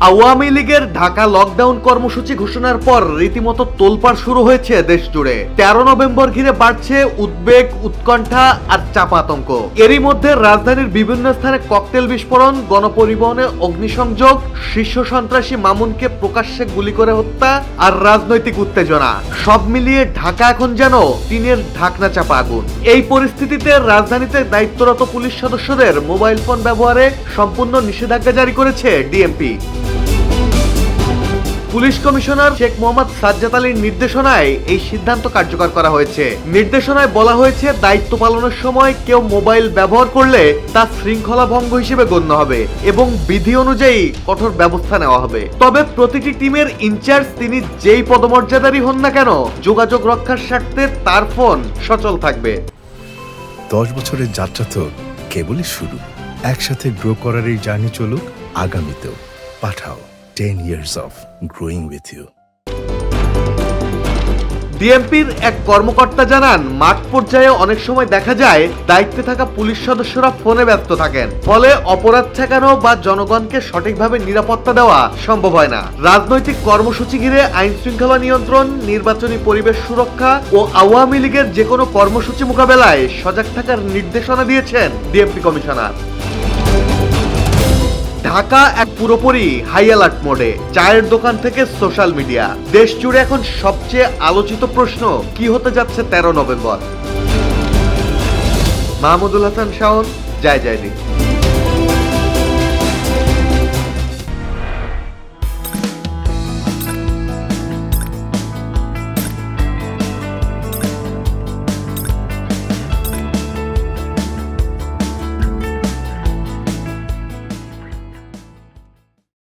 আওয়ামী লীগের ঢাকা লকডাউন কর্মসূচি ঘোষণার পর রীতিমতো তোলপাড় শুরু হয়েছে দেশ জুড়ে তেরো নভেম্বর ঘিরে বাড়ছে উদ্বেগ, উৎকণ্ঠা আর চাপাতঙ্ক। এরই মধ্যে রাজধানীর বিভিন্ন স্থানে ককটেল বিস্ফোরণ, গণপরিবহনে অগ্নিসংযোগ, শীর্ষ সন্ত্রাসী মামুনকে প্রকাশ্যে গুলি করে হত্যা আর রাজনৈতিক উত্তেজনা। সব মিলিয়ে ঢাকা এখন যেন টিনের ঢাকনা চাপা আগুন। এই পরিস্থিতিতে রাজধানীতে দায়িত্বরত পুলিশ সদস্যদের মোবাইল ফোন ব্যবহারে সম্পূর্ণ নিষেধাজ্ঞা জারি করেছে DMP. Police commissioner Sheikh Mohammad Sajjad আলীর নির্দেশনায় এই সিদ্ধান্ত কার্যকর করা হয়েছে। নির্দেশনায় বলা হয়েছে, দায়িত্ব পালনের সময় কেউ মোবাইল ব্যবহার করলে তা শৃঙ্খলা ভঙ্গ হিসেবে গণ্য হবে এবং বিধি অনুযায়ী কঠোর ব্যবস্থা নেওয়া হবে। তবে প্রতিটি টিমের ইনচার্জ তিনি যেই পদমর্যাদারই হন না কেন, যোগাযোগ রক্ষার স্বার্থে তার ফোন সচল থাকবে। দশ বছরের যাত্রা তো কেবলই শুরু। একসাথে গ্রো করার এই জার্নি চলুক, আগামীতেও। Pathao. Ten years of growing with you ডিএমপির এক কর্মকর্তা জানান, মাঠ পর্যায়ে অনেক সময় দেখা যায় দায়িত্বে থাকা পুলিশ সদস্যরা ফোনে ব্যস্ত থাকেন। ফলে অপরাধ ঠেকানো বা জনগণকে সঠিকভাবে নিরাপত্তা দেওয়া সম্ভব হয় না। রাজনৈতিক কর্মসূচি ঘিরে আইন শৃঙ্খলা নিয়ন্ত্রণ, নির্বাচনী পরিবেশ সুরক্ষা ও আওয়ামী লীগের যে কোনো কর্মসূচি মোকাবেলায় সজাগ থাকার নির্দেশনা দিয়েছেন ডিএমপি কমিশনার। ঢাকা এক পুরোপুরি হাই অ্যালার্ট মোডে চায়ের দোকান থেকে সোশ্যাল মিডিয়া দেশ জুড়ে এখন সবচেয়ে আলোচিত প্রশ্ন, কি হতে যাচ্ছে তেরো নভেম্বর? মাহমুদুল হাসান শাওন, জয় জয় দিন